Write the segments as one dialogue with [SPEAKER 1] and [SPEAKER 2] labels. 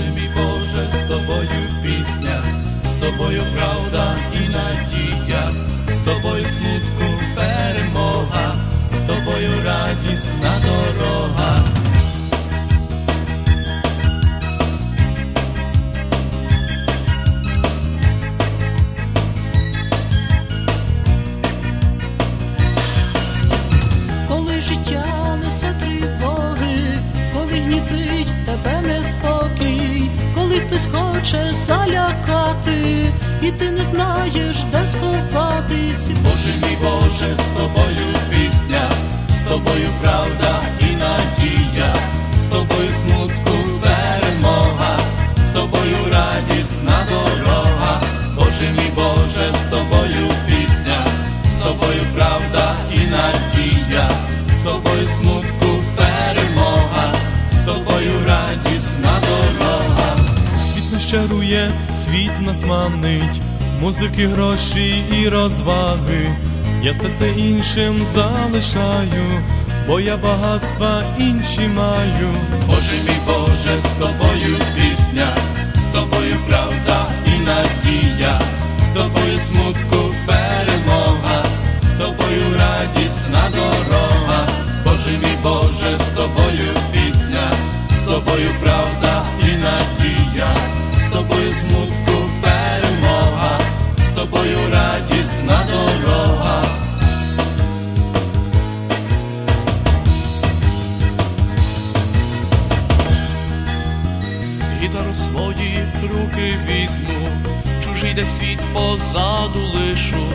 [SPEAKER 1] Боже мій Боже, з тобою пісня, з тобою правда і надія, з тобою смутку перемога, з тобою радісна дорога.
[SPEAKER 2] коли життя несе тривоги, коли гнітить тебе неспокій, коли хтось хоче залякати, і ти не знаєш, де сховатись.
[SPEAKER 1] Боже мій Боже, з тобою пісня, з тобою правда і надія, з тобою смутку перемога, з тобою радісна дорога, Боже мій Боже, з тобою пісня, з тобою правда і надія, з тобою смутку перемога, з тобою радісна дорога.
[SPEAKER 3] Світ світ нас манить, музики, гроші і розваги. Я все це іншим залишаю, бо я багатства інші маю.
[SPEAKER 1] Боже мій Боже, з тобою пісня, з тобою правда і надія, з тобою смутку перемога, з тобою радісна дорога, Боже мій Боже, з тобою пісня, з тобою правда і надія, тобою смутку перемога, з тобою радісна дорога.
[SPEAKER 4] Гітару свої руки візьму, чужий де світ позаду лишу,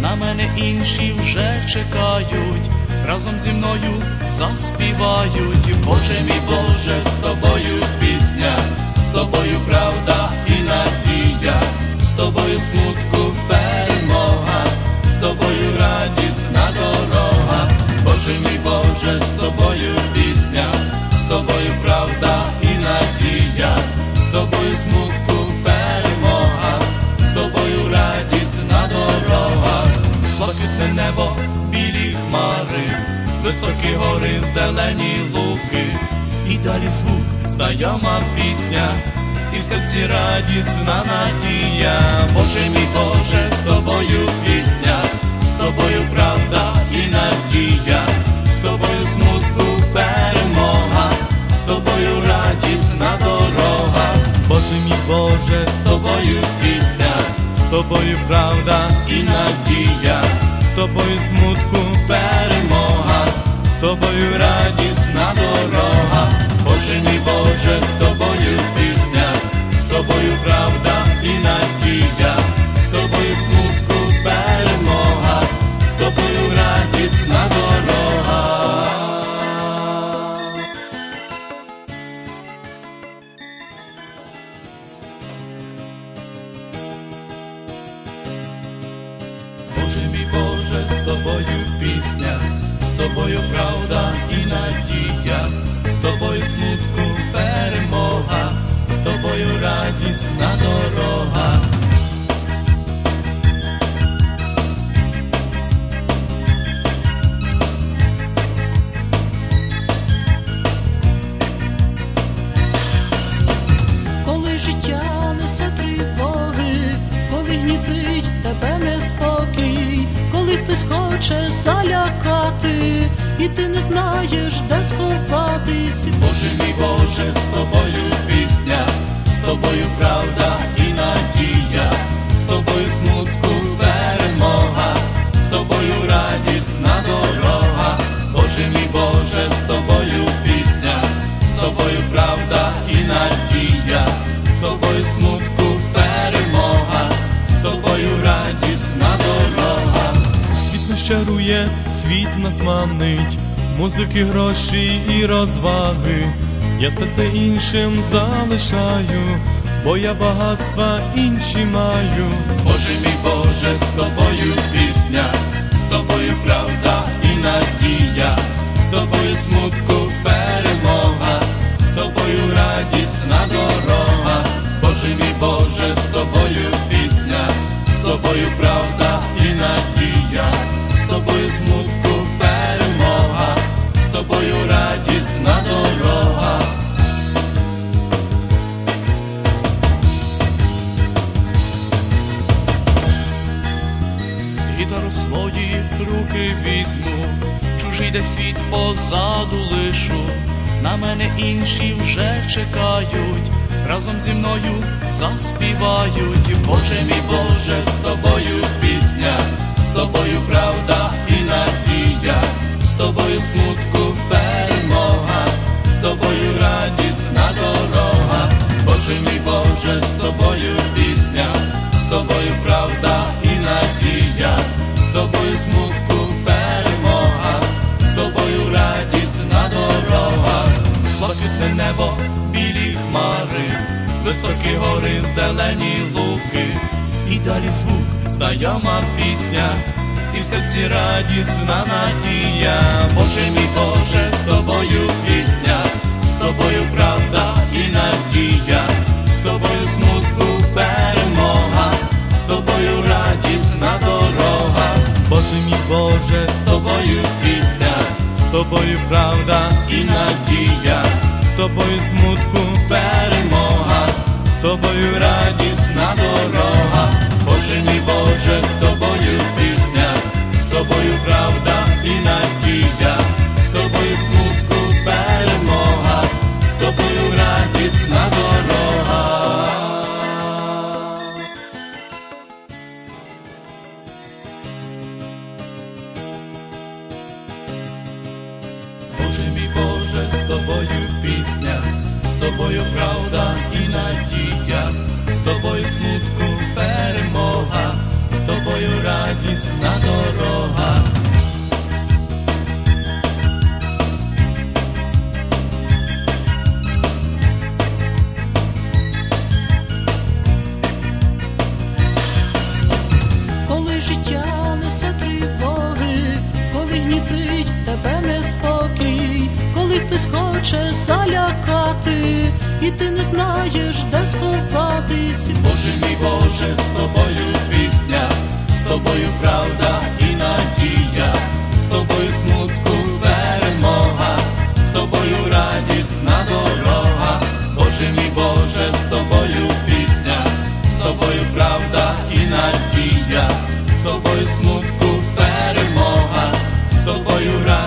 [SPEAKER 4] на мене інші вже чекають, разом зі мною заспівають.
[SPEAKER 1] Боже мій Боже, з тобою пісня, з тобою правда і надія, з тобою смутку перемога, з тобою радісна дорога, Боже мій Боже, з тобою пісня, з тобою правда і надія, з тобою смутку перемога, з тобою радісна дорога, блакитне небо, білі хмари, високі гори, зелені луки, далі звук, знайома пісня, і в серці радісна надія. Боже мій Боже, з тобою пісня, з тобою правда і надія, з тобою смутку перемога, з тобою радісна дорога,
[SPEAKER 3] Боже мій Боже,
[SPEAKER 1] з тобою пісня
[SPEAKER 3] з тобою правда,
[SPEAKER 1] і надія,
[SPEAKER 3] з тобою смутку,
[SPEAKER 1] перемога.
[SPEAKER 3] З тобою
[SPEAKER 1] радісна дорога, Боже мій Боже, з тобою пісня, з тобою правда і надія, з тобою смутку перемога, з тобою радісна дорога. Боже мій Боже, з тобою пісня, тобою правда і надія, з тобою смутку перемога, з тобою радісна дорога.
[SPEAKER 2] коли життя несе тривоги, коли гнітить тебе неспокій, коли хтось хоче залякати, і ти не знаєш, де сховатись.
[SPEAKER 1] Боже мій Боже, з тобою пісня, з тобою правда і надія, з тобою смутку перемога, з тобою радісна дорога, Боже мій Боже, з тобою пісня, з тобою правда і надія, з тобою смутку перемога, з тобою
[SPEAKER 3] чарує, світ нас манить, музики, гроші і розваги. Я все це іншим залишаю, бо я багатства інші маю.
[SPEAKER 1] Боже мій Боже, з тобою пісня, з тобою правда і надія, з тобою смутку перемога, з тобою радісна дорога, Боже мій Боже, з тобою пісня, з тобою правда
[SPEAKER 4] візьму, чужий де світ позаду лишу, на мене інші вже чекають, разом зі мною заспівають.
[SPEAKER 1] Боже мій Боже, з тобою пісня, з тобою правда і надія, з тобою смутку перемога, з тобою радісна дорога. Боже мій Боже, з тобою пісня, з тобою правда тобою смутку перемога, з тобою радісна дорога.
[SPEAKER 3] Блакитне небо, білі хмари, високі гори, зелені луки, і далі звук, знайома пісня, і в серці радісна надія.
[SPEAKER 1] Боже мій Боже, з тобою пісня, з тобою правда і надія,
[SPEAKER 3] Боже
[SPEAKER 1] з тобою пісня.
[SPEAKER 3] З тобою правда,
[SPEAKER 1] і надія,
[SPEAKER 3] з тобою смутку,
[SPEAKER 1] перемога,
[SPEAKER 3] з тобою
[SPEAKER 1] радісна дорога, Боже мій Боже, з тобою пісня, з тобою правда і надія, з тобою смутку перемога, з тобою радісна дорога.
[SPEAKER 2] коли життя несе тривоги, коли гнітить тебе неспокій, коли хтось хоче залякати, і ти не знаєш, де сховатись.
[SPEAKER 1] Боже мій Боже, з тобою пісня, з тобою правда і надія, з тобою смутку перемога, з тобою радісна дорога, Боже мій Боже, з тобою пісня, з тобою правда і надія, з тобою смутку перемога, з тобою
[SPEAKER 3] нас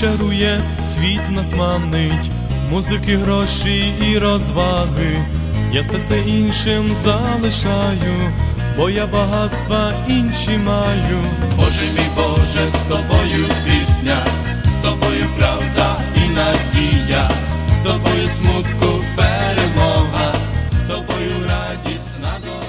[SPEAKER 3] чарує, світ нас мамнить, музики, гроші і розваги. Я все це іншим залишаю, бо я багатства інші маю.
[SPEAKER 1] Боже мій Боже, з тобою пісня, з тобою правда і надія, з тобою смутку перемога, з тобою радість на